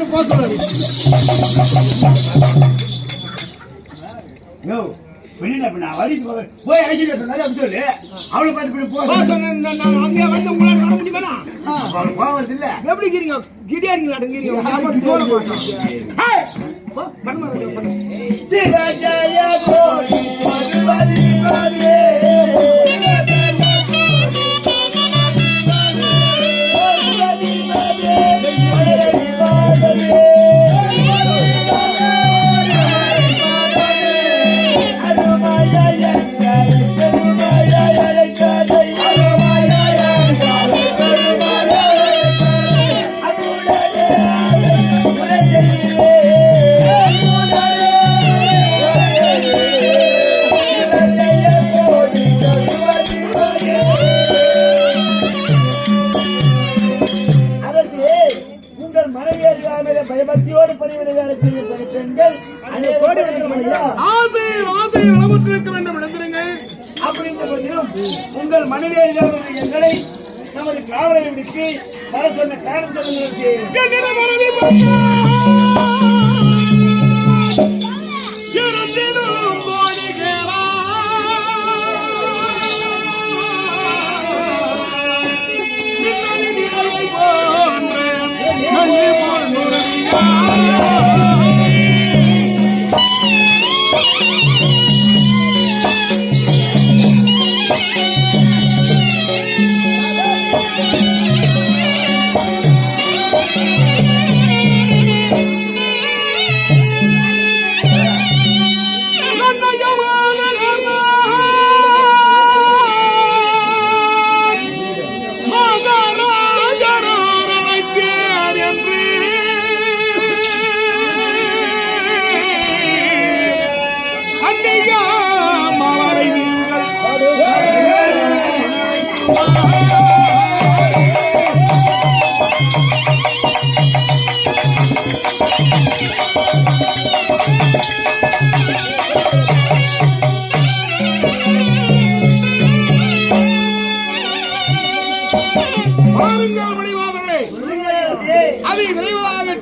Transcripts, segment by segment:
அவனை போக சொல்றாரு யோ போய் சொன்னாரு அப்படி சொல்லு அவளை பார்த்து போய் போ சொன்னேன் அங்கே வந்து வர முடியுமா இல்ல எப்படி இருக்கீங்க கிடியா இருக்கீங்களா சொன்ன காரணம் சொல்லுங்க.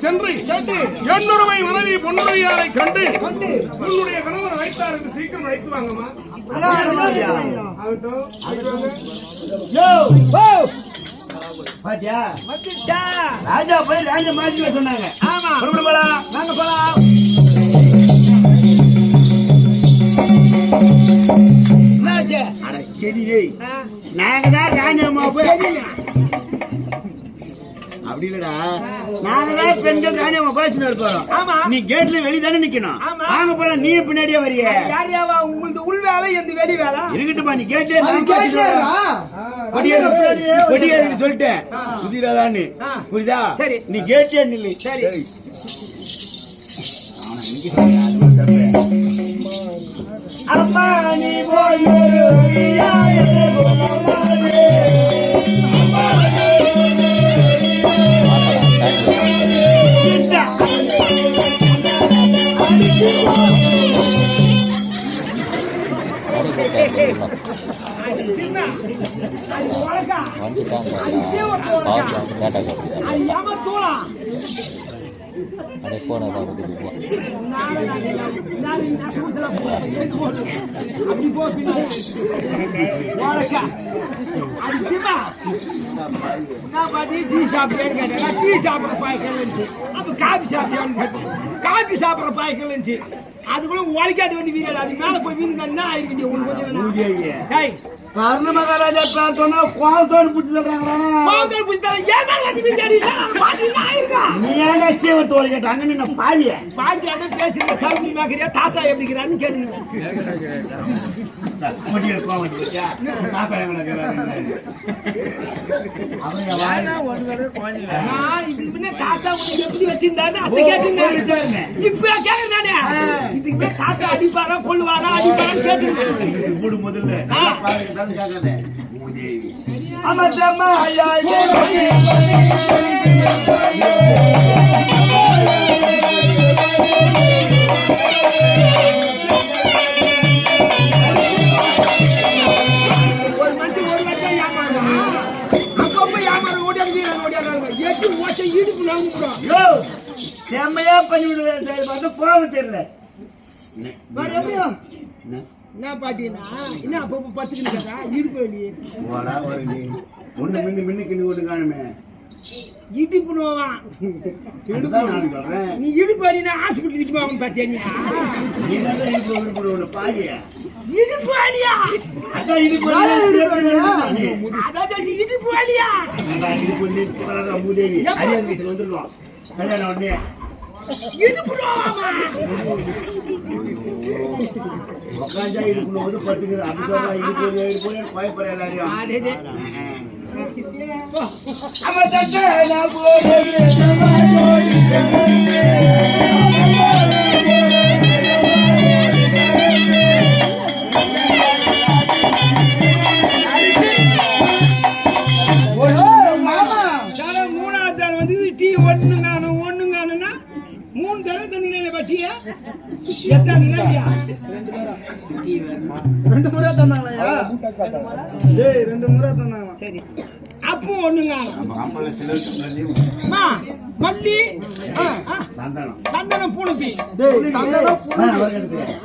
சென்று என்னுடைய உதவி பொன்னுரையாரை கண்டு உன்னுடைய கணவர் வைத்தார் என்று சீக்கிரம் அழைத்து வாங்கம்மா. ராஜா போய் ராஜா மாத்திக்க சொன்னாங்க. ஆமா. போலாம். நாங்க போலாம்? நாங்க தான் ராஜாமா போய் அப்படி இல்லடா. நாங்க தான் பெண்கள் ராஜாமா பேசிட்டு இருப்போம் ஆமா. நீ கேட்ல வெளிய தானே நிக்கணும். ஆமா. வாங்க போலாம். நீ பின்னாடியே வரிய. யார் யாவா? உங்களது உள் வேலை எந்த வெளி வேலை? இருக்கட்டுமா நீ கேட்டே. கொடியேறு கொடியேறு சொல்லிட்டேன். குதிராதான்னு ஆ. புரியுதா? சரி. நீ கேட்டே நில்லு. சரி. அம்மா நீ போய் ஒரு போலாதே. இந்தா. என்ன? அது அப்படி டீ சாப்பிட்டேன்னு கேட்டேன். டீ சாப்பிட்ற பாய்க்கல் இருந்துச்சு. அப்ப காபி கேட்டேன். காபி சாப்பிட்ற பாய்க்கல் இருந்துச்சு. அதுக்குள்ள உலகாட்டு வந்து வீரல் அது மேல போய் கொஞ்சம் ஊதியங்க. டேய். கர்ண மகாராஜா பார்த்தோன்னா கோவத்தோடு பிடிச்சி சொல்றாங்களா பாவங்கள் புடிச்சாலும் ஏன் மேல என்ன ஆயிருக்கா? நீ ஏங்க சேவத்தோடு கேட்ட? அங்க நின்ன பாவிய. பாட்டி அண்ணன் பேசுறீங்க சவுதி மேக்கிறியா? தாத்தா எப்படிங்கிறான்னு முன்ன தாத்தா உனக்கு எப்படி வச்சிருந்தான்னு அத்தை ஓ, கேட்டுங்க. இப்ப கேக்குறேன் நானே. இதுக்கு முன்ன அடிப்பாரா கொள்ளுவாரா அடிப்பாரான்னு கேட்டுங்க. முதல்ல ஐயா, ஒரு ஒரு இடுப்பு செம்மையா பண்ணி விடுவேன் வந்து கோபம் தெரியல. வேற என்ன பாட்டினா என்ன அப்போ பத்துக்கு கேட்டா இடுப்பு வலி. போடா வருது ஒண்ணு மின்னு மின்னுக்கு நீ ஒண்ணு காணுமே. இடுப்பு நான் சொல்றேன். நீ இடுப்பு வலினா ஹாஸ்பிட்டல் இட்டு போகணும் பார்த்தியா நீ? இடுப்பு விழுப்புடு ஒண்ணு பாதிய? இடுப்பு வலியா? அதான் இடுப்பு வலி. அதான் இடுப்பு வலியா? அதான் இடுப்பு வலி, மூதேவி. அரியன் வீட்டுக்கு வந்துருவான். கல்யாணம் உடனே. இடுப்பு நோவாமா உக்காந்தா இடுப்பு நோவுது, இடுப்பு இடுப்பு பயப்படுற எல்லாரையும். டேய் ரெண்டு முறை தந்தாங்களா சரி. அப்போ ஒண்ணு காணும் நம்ம கம்பெனில சிலருக்கு leave. அம்மா, மல்லி ஆ, ஆ, சந்தனம். சந்தனம் பூணுப்பி டேய் சந்தனம் எடுத்துக்க.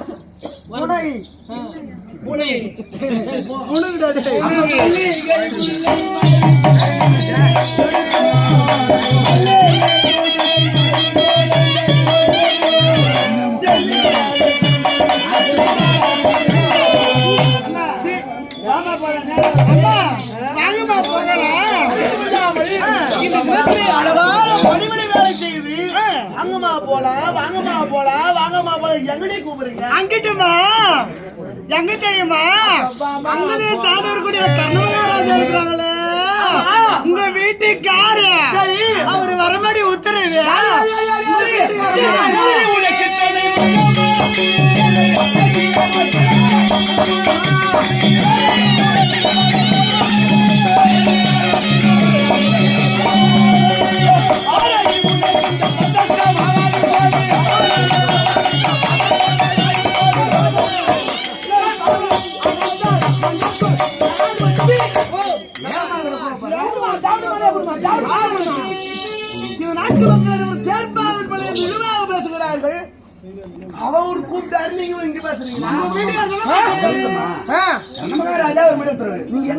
புனை. பூனை அங்கிட்டுமா? எங்க தெரியுமா? அங்கனே தாண்டவர்கூடிய கர்ணமகாராஜா இருக்கிறாங்களே. உங்க வீட்டுக்காரு அவரு வரமாடி உத்தரவு. இந்த கூப்பிட்டாரு நீங்க இங்க பேசுறீங்களா வருத்தமா? நமக்காக ராஜா ஒரு முடிவு தருவாரு. நீங்க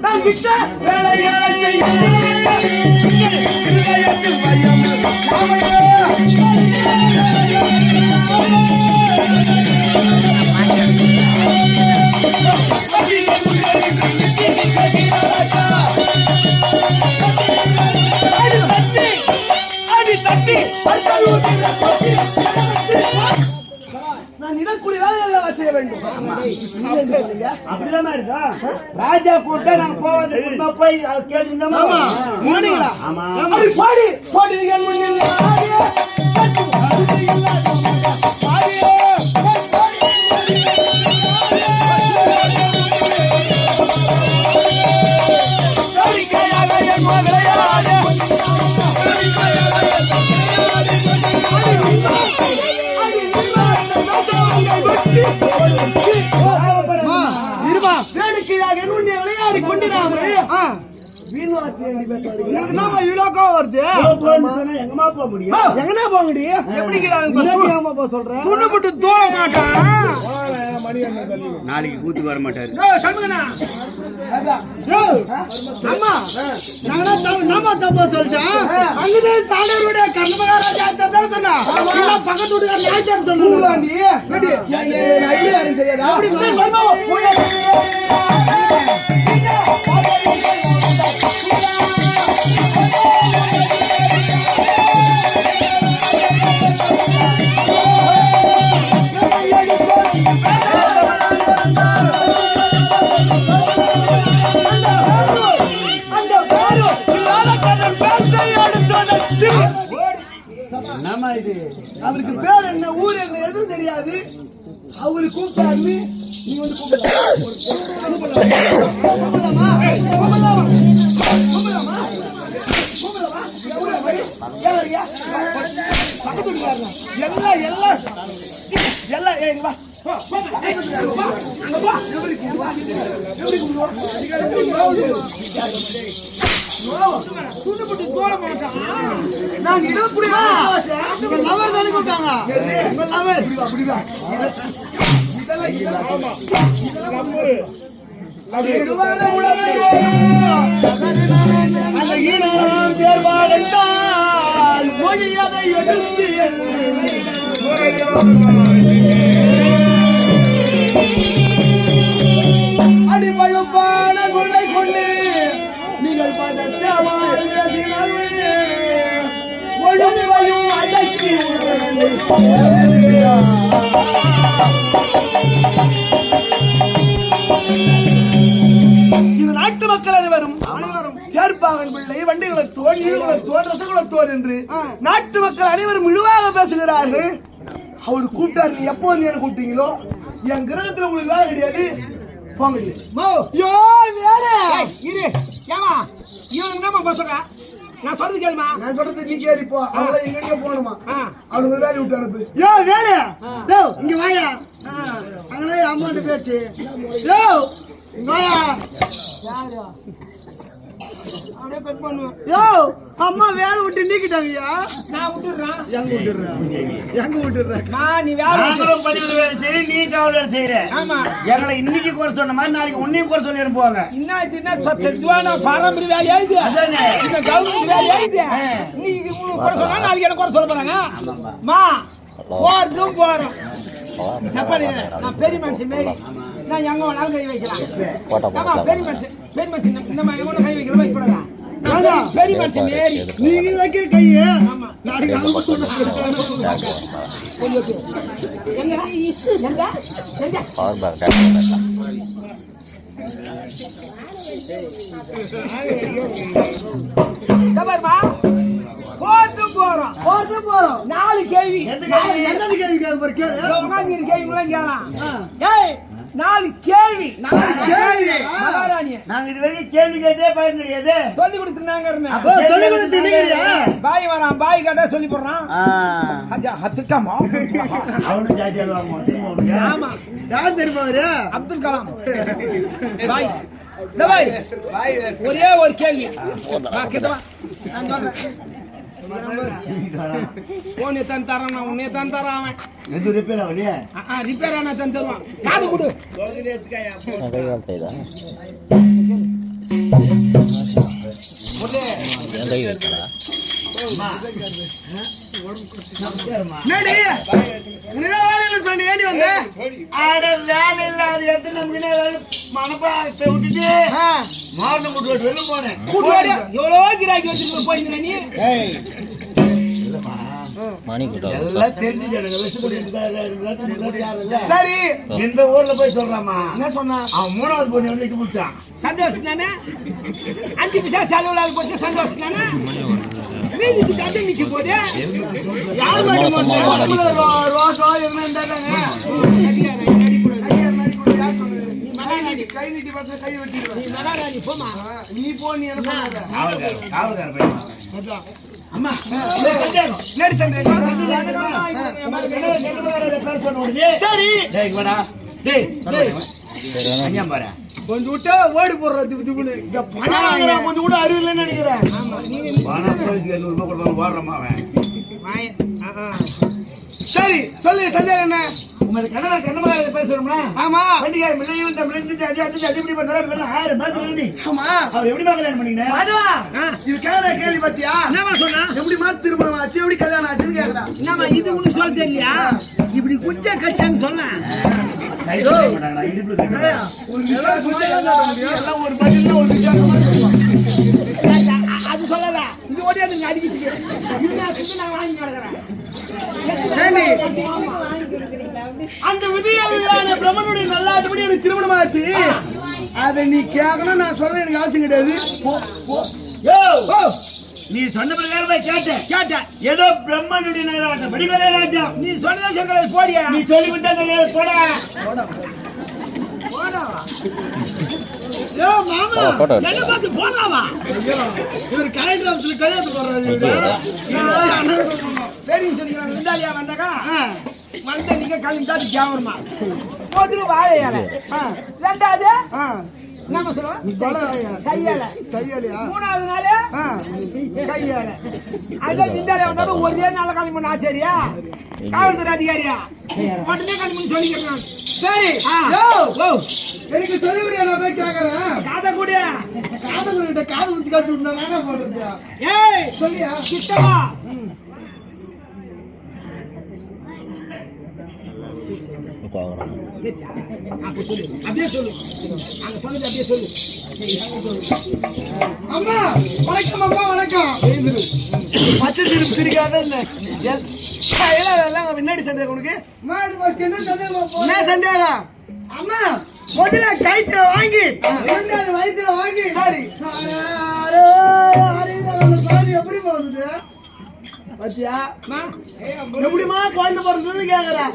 நான் விட்ட நான் அப்படிதாம்மா இருக்கும். ராஜா கூப்பிட்டா நாங்க போவது போய் கேட்டுருந்தோமா? ஆமா. பாடி. பாடி என் போன்னு சொன்னா எங்கம்மா போக முடியும்? எங்கண்ணா போங்கடி? எப்படிங்கிறாங்க முன்னாடி ஏம்மா போக சொல்ற? துணுப்பட்டு தோட மாட்டான் நாளைக்கு கூத்துக்கு வர மாட்டாரு தெரியாதா? அவருக்கு பேர் என்ன ஊர் என்ன எதுவும் தெரியாது. அவரு கூப்பிட்டாரு. நீ வந்து கூப்பிடலாமா? எல்லாம் எல்லாம் எல்லாம் எங்க வா போ, போங்க. ஏய், நான் இதை புரியுமா லவர் தானே கூப்பிட்டாங்க லவர் திருவாத உலகையோ, அந்த ஈனம் தேர்வாகத்தான் மொழி எடுத்து அடக்கி இது நாட்டு மக்கள் அனைவரும் அனைவரும் ஏற்பாகன் பிள்ளை வண்டிகளத்தோர் இழுகுலத்தோர் ரசகுலத்தோர் என்று நாட்டு மக்கள் அனைவரும் இழிவாக பேசுகிறார்கள். அவர் கூப்பிட்டாரு நீ எப்போ வந்து என்ன கூப்பிட்டீங்களோ? என் கிரகத்துல உங்களுக்கு வேலை கிடையாது. போங்க மோ, யோ வேற ஏய், இரு. ஏம்மா, இவனுக்கு என்னம்மா போ சொல்ற? நான் சொல்றது கேளுமா? நான் சொல்றது நீ கேரி போ அவளை எங்க போகணுமா? ஆ. அவளுக்கு வேலையை விட்டு அனுப்பு. யோ வேற யோ இங்க வாயா. அங்கே அம்மாட்ட பேச்சு. யோ இங்க வாயா. யாரு? யோ அம்மா வேலை விட்டு நீக்கிட்டாங்கய்யா. நான் விட்டுடுறேன் எங்க விட்டுடுறேன் எங்க விட்டுடுறேன் நான் நீ வேலை நாங்களும் பதிவு வேலை செய்ய நீ காவல் செய்யற. ஆமா. எங்களை இன்னைக்கு குறை சொன்ன மாதிரி நாளைக்கு உன்னையும் குறை சொல்லி அனுப்புவாங்க. என்ன இது என்ன சத்தியமான பாரம்பரிய வேலையா இது? அதானே. இந்த கவர்மெண்ட் வேலையா இது? இன்னைக்கு உனக்கு குறை சொன்னா நாளைக்கு என்ன குறை சொல்ல போறாங்க? மா போறதும் போறோம். தப்பா நினை. நான் பெரிய மனுஷன் மாரி. நான் எங்க வேணாலும் கை வைக்கலாம். ஆமா பெரிய மனுஷன். பெரிய மனுஷன் மாதிரி எவ்வளவு கை வைக்கலாம் வைக்கூடாதா நான் பெரிய- மனுஷன் மாரி நீங்க வைக்கிற கையை போறதும் போறோம் போறது போறோம் நாலு கேள்வி நாளைக்கு எந்த கேள்வி கேட்க போற கேளு நாலு கேள்வி. கேள்வி. மகாராணி நாங்க இது வரைக்கும் கேள்வி கேட்டே பயன் கிடையாது சொல்லி கொடுத்துருந்தாங்க சொல்லி கொடுத்து நினைக்கிறியா? பாய் வரான் பாய் கேட்டா சொல்லி போடுறான். வாங்குவான். தெரியுமா உனக்கு? ஆமா. யார் தெரியுமா அவரு? அப்துல் கலாம். பாய். ஒரே ஒரு கேள்வி. நான் சொல்றேன். போனே தன் தரான் நான் உன்னே தன் தரான் அவன். எது ரிப்பேர் ஆகலையே? ரிப்பேர் ஆனா தன் தருவான். காது கொடு. கை மனப்பாகத்தை விட்டுட்டு மாரணும் கூட்டு விட்டு வெளில போனேன். கூட்டுவாடியா எவ்வளோ கிராக்கி வச்சுட்டு போயிருந்த நீ. சரி. இந்த ஊர்ல போய் சொல்றாமா என்ன சொன்னா? அவன் மூணாவது பொண்ணு வந்து சந்தோஷம் தானே? அஞ்சு பைசா செலவுல போச்சு சந்தோஷம் தானே? நீதி கண்டு நிக்க போதே யார் மாட்டி ரோசா என்ன இருந்தாங்க கை நீட்டி கை போமா நீ போ நீ என்ன அம்மா சரி கொஞ்சம் விட்டா ஓடி போடுற திப்பு பணம் வாங்குறான் கொஞ்சம் கூட அறிவு இல்லைன்னு நினைக்கிறேன். பணம் போலீஸ்க்கு ஐநூறு ரூபாய் கொடுத்தாலும் ஓடுறமா அவன்? சரி சொல்லு சந்தேகம் என்ன? உங்க கண்ணா கண்ணமாக பேசுறோம்னா ஆமா. வண்டிக்கார மில்லையும் அது அது அது எப்படி பண்றாரு ஆயிரம் பேர் வேண்டி ஆமா. அவர் எப்படி கல்யாணம் பண்ணீங்க அதுவா இது கேக்குற கேள்வி பாத்தியா என்னமா சொன்னா? எப்படி மாதிரி திருமணம் ஆச்சு எப்படி கல்யாணம் ஆச்சுன்னு கேக்குறா. என்னமா இது உனக்கு சொல்ல தெரியலையா இப்படி குஞ்ச கட்டன்னு சொன்னேன் அது சொல்லல. இது ஓடியாதுங்க அடிக்கிறதுக்கு இது நான் வாங்கி? அந்த விதியான பிரம்மனுடைய நல்லாட்டபடி எனக்கு திருமணம் ஆச்சு அதை நீ கேட்கணும் நான் சொல்ல எனக்கு அவசியம் கிடையாது. நீ சொன்ன பிரகாரமா கேட்டேன். கேட்டேன். ஏதோ பிரம்மனுடைய நகராட்டம் படிக்கிற ராஜ்யம் நீ சொன்னதா சொல்ற போடியா? நீ சொல்லி விட்டா போட. ஏ மாமா போட்டோ என்ன பார்த்து போனாவா இவர் கலெக்டர் ஆஃபீஸ்ல கல்யாணத்துக்கு வர்றாரு. சரின்னு சொல்லிக்கிறாங்க. விந்தாலியா வந்தாக்கா? மந்த நீங்க கிளம்பிட்டா கேவரமா போட்டுக்கு வாழை இலை ரெண்டாவது ஆ, என்ன சொல்லுவோம் கொலை. கையால. கையாலையா? மூணாவது நாள்? ஆ, கையால. அதான் சிந்தாலே வந்தாலும் ஒரே நாள் கிளம்பி ஆச்சரியா? காவல்துறை அதிகாரியா? உடனே கிளம்பி சொல்லிக்கிறேன் சரி எனக்கு சொல்லிவிடியா நான் போய் கேக்குறேன். காதை கூட. காதல்கிட்ட காது ஊத்தி காய்ச்சி விட்டா நானா போடுறது ஏய் சொல்லியா? அப்ப சொல்லு அப்படியே சொல்லு. அங்க சொன்னது அப்படியே சொல்லு. அம்மா வணக்கம் அம்மா வணக்கம். பச்சை திருப்பி சிரிக்காத எல்- எல்லாம் முன்னாடி சந்தேகம் உனக்கு? என்ன சந்தேகம்? அம்மா முதல்ல கைத்துல வாங்கி இரண்டாவது வயித்துல வாங்கி சரி. எப்படி போகுது? பாத்தியா? எப்படிமா குழந்தை பிறந்ததுன்னு கேக்குறேன்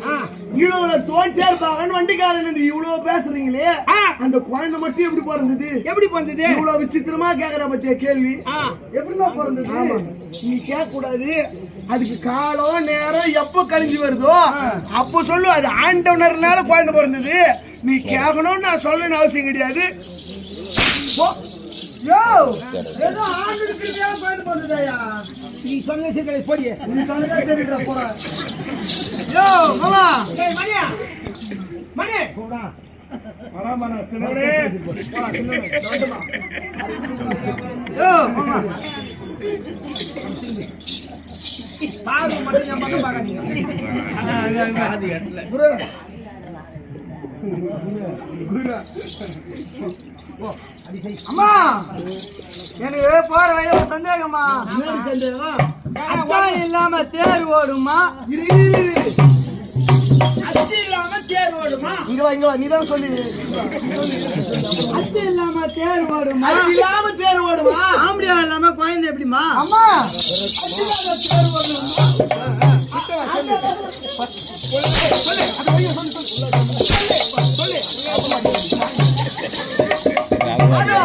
இவ்வளவு தோட்டே இருப்பாங்கன்னு வண்டிக்காரன் இவ்வளவு பேசுறீங்களே? ஆ. அந்த குழந்தை மட்டும் எப்படி பிறந்தது? எப்படி போனது இவ்வளவு விசித்திரமா கேக்குற பத்தியா கேள்வி. ஆ. எப்படிமா பிறந்தது? நீ கேட்க கூடாது அதுக்கு காலம் நேரம் எப்ப கழிஞ்சு வருதோ அப்ப சொல்லு. அது ஆண்டவனர்னால குழந்தை பிறந்தது. நீ கேட்கணும்னு நான் சொல்லணும்னு அவசியம் கிடையாது. யோ, ஏதோ ஆண்டுக்கு குழந்தை பிறந்ததாயா நீ சொன்ன சீக்கிரம் போடியே நீ சொன்னதா தெரியுதுடா, போடா. யோ மாமா ஏய் மணியா மணி யோ மாமா பாரு மட்டும் என் பக்கம் பார்க்காதீங்க குரு குரு அம்மா! எனக்கு போற வழியில ஒரு சந்தேகமா சந்தேகம் அச்சாரம் இல்லாம தேர் ஓடுமா. அச்சு இல்லாம தேர் ஓடுமா? இங்க வா இங்க வா நீ தான் சொல்லி. அச்சு இல்லாம தேர் ஓடுமா? இல்லாம தேர் ஓடுமா? ஆம்படியா இல்லாம குழந்தை எப்படிமா அம்மா! அச்சு இல்லாம தேர் ஓடுமா? சொல்லு. சொல்லு, சொல்லு. அது வழியா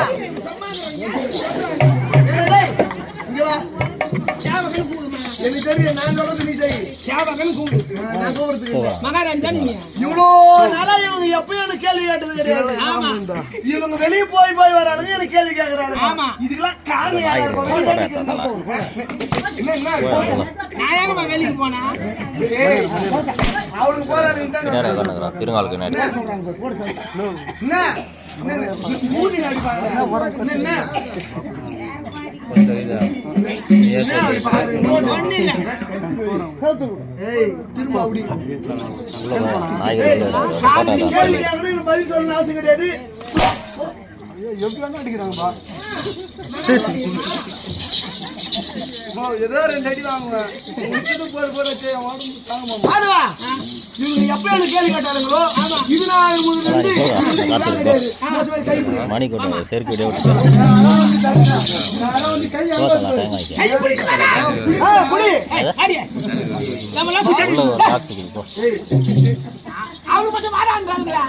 எனக்கு தெரியும் நான் சொல்றது நீ செய். சேவகன் கூடு நான். மகாராஜா இவ்வளோ நாளா இவங்க எப்பயும் எனக்கு கேள்வி கேட்டது கிடையாது ஆமா. இவங்க வெளிய போய் போய் வராளுங்க எனக்கு கேள்வி கேக்குறாங்க ஆமா. இதுக்கெல்லாம் காரணம் யாரா? ஏங்கம்மா வெளிக்கு போனா? அவனுக்கு திருங்காலுக்கு பின்னாடி என்ன? என்ன, என்ன? மூஞ்சி அடிப்பாங்க. என்ன, என்ன? திரும்ப கிடையாது. அடிக்கிறாங்கப்பா ஏதோ ரெண்டு அடி வாங்குவேன் நிச்சயத்து போற போற வச்சு என் உடம்பு தாங்க மாட்டேங்குது. அதுவா? இவங்க எப்ப எனக்கு கேள்வி கேட்டாலுங்களோ இது நான் உங்களுக்கு ரெண்டு இது இதெல்லாம் கிடையாது. மொத்த பேர் கை பிடி. மணி கொண்டு செருப்பு விட விட்டு யாரோ அவங்க மட்டும் வாடான்றாங்களா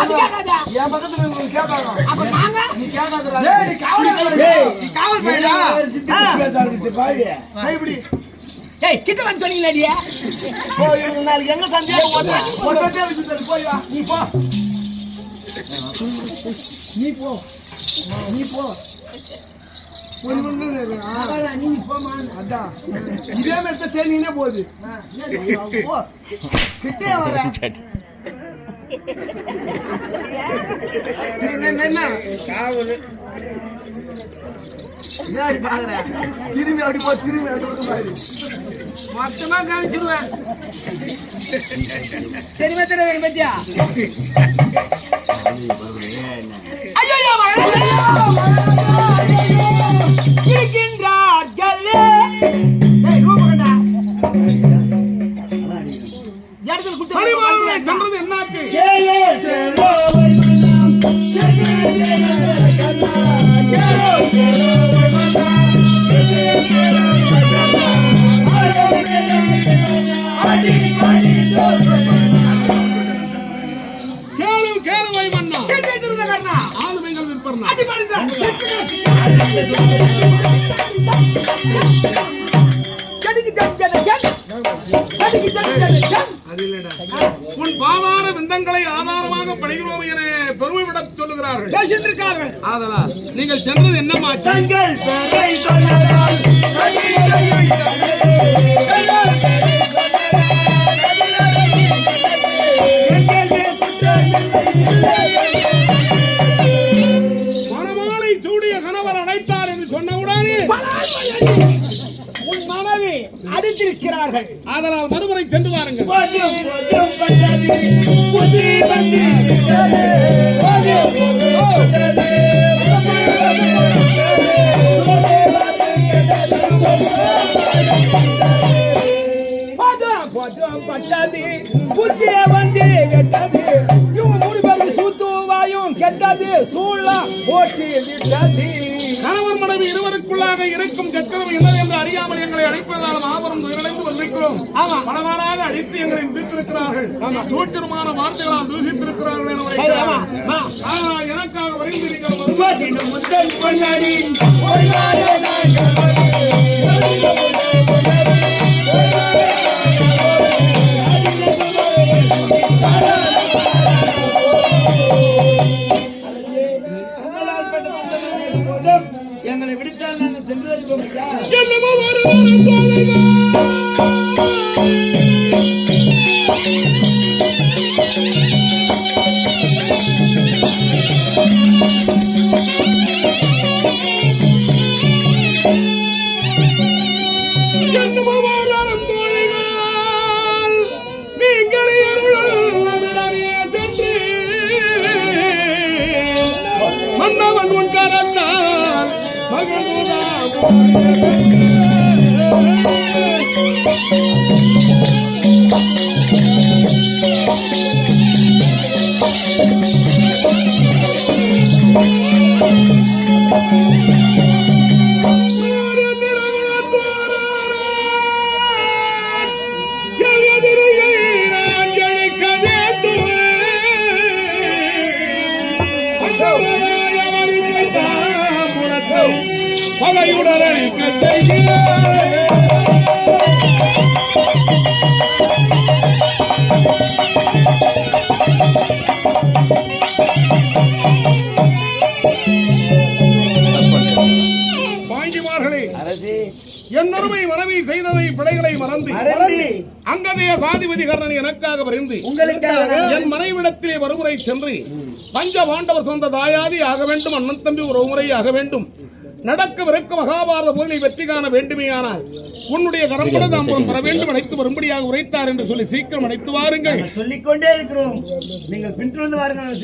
அது கேட்காதா என் பக்கத்துல இருக்கவங்க கேட்பாங்க அப்ப நாங்க நீ கேட்காதடா. டேய், நீ காவல் டேய், நீ காவல் பையனா? ஆ. கை பிடி. ஏய் கிட்ட வந்து சொன்னீங்களே ஓ, இவங்க நாளைக்கு எங்க ஒட்ட- வச்சு தரு, போய் வா. நீ போ. நீ போ. நீ போ. இதே மாதிரி தான் தேனீனே போகுது போ. கிட்டே வர என்ன, என்ன, என்ன? ஏன் அப்படி பாக்குற? திரும்பி அப்படி போ திரும்பி அப்படி. மொத்தமா கவனிச்சிருவேன் தெரியுமா தெரியும் பத்தியா ஐயோ சொல்றது என்னாச்சு? பேசிட்டு ஆதலால் நீங்கள் சென்றது என்னமா தங்கள் பெயரை மணமாலை சூடிய கணவர் அழைத்தார் என்று சொன்னவுடனே உன் மனைவி அடித்திருக்கிறார்கள். ஆதலால் மறுமுறை சென்று வாருங்கள். பட்டது புத்திய வந்து கெட்டது. இவன் மூணு பேருக்கு சூத்து வாயும் கெட்டது. சூழலா ஓட்டி விட்டது. கணவன் மனைவி இருவருக்குள்ளாக இருக்கும் சக்கரம் என்ன என்று அறியாமல் எங்களை அழைப்பதால் மாபெரும் துயரடைந்து வந்திருக்கிறோம். ஆமா. பலவாறாக அடித்து எங்களை மிதித்திருக்கிறார்கள் நூற்றுமான வார்த்தைகளால். ஆனா, எனக்காக வரைந்து நாங்கள் Thank you. அங்கதைய சாதிபதி கர்ணன் எனக்காக பரிந்து உங்களுக்காக. என் மனைவிடத்திலே வருமுறை சென்று பஞ்ச பாண்டவர் சொந்த தாயாதி ஆக வேண்டும் அண்ணன் தம்பி ஒரு முறை ஆக வேண்டும். நடக்கவிருக்க மகாபாரத போரில் வெற்றி காண வேண்டுமேயானால் உன்னுடைய கரம்பட தாம்பரம் பெற வேண்டும் அழைத்து வரும்படியாக உரைத்தார் என்று சொல்லி சீக்கிரம் அழைத்து வாருங்கள். சொல்லிக்கொண்டே இருக்கிறோம். நீங்கள் பின்தொடர்ந்து வாருங்கள்